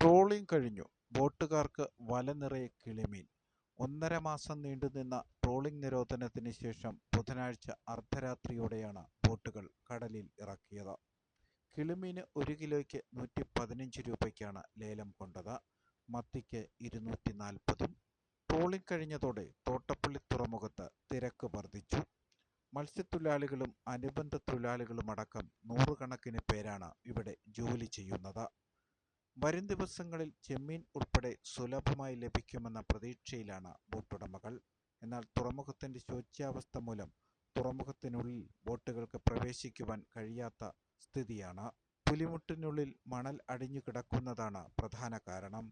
Trawling കഴിഞ്ഞു. ബോട്ടുകാർക്ക് വല നിറയെ കിളിമീൻ. ഒന്നര മാസം നീണ്ടുനിന്ന ട്രോളിംഗ് നിരോധനത്തിന് ശേഷം ബുധനാഴ്ച അർദ്ധരാത്രിയോടെയാണ് ബോട്ടുകൾ കടലിൽ ഇറക്കിയത്. കിളിമീന് ഒരു കിലോയ്ക്ക് നൂറ്റി പതിനഞ്ച് രൂപയ്ക്കാണ് ലേലം കൊണ്ടത്. മത്തിക്ക് ഇരുന്നൂറ്റി നാൽപ്പതും ട്രോളിംഗ് കഴിഞ്ഞതോടെ തോട്ടപ്പള്ളി തുറമുഖത്ത് തിരക്ക് വർദ്ധിച്ചു. മത്സ്യത്തൊഴിലാളികളും അനുബന്ധ തൊഴിലാളികളുമടക്കം നൂറുകണക്കിന് പേരാണ് ഇവിടെ ജോലി ചെയ്യുന്നത്. വരും ദിവസങ്ങളിൽ ചെമ്മീൻ ഉൾപ്പെടെ സുലഭമായി ലഭിക്കുമെന്ന പ്രതീക്ഷയിലാണ് ബോട്ടുടമകൾ. എന്നാൽ തുറമുഖത്തിന്റെ ശോച്യാവസ്ഥ മൂലം തുറമുഖത്തിനുള്ളിൽ ബോട്ടുകൾക്ക് പ്രവേശിക്കുവാൻ കഴിയാത്ത സ്ഥിതിയാണ്. പുലിമുട്ടിനുള്ളിൽ മണൽ അടിഞ്ഞു കിടക്കുന്നതാണ് പ്രധാന കാരണം.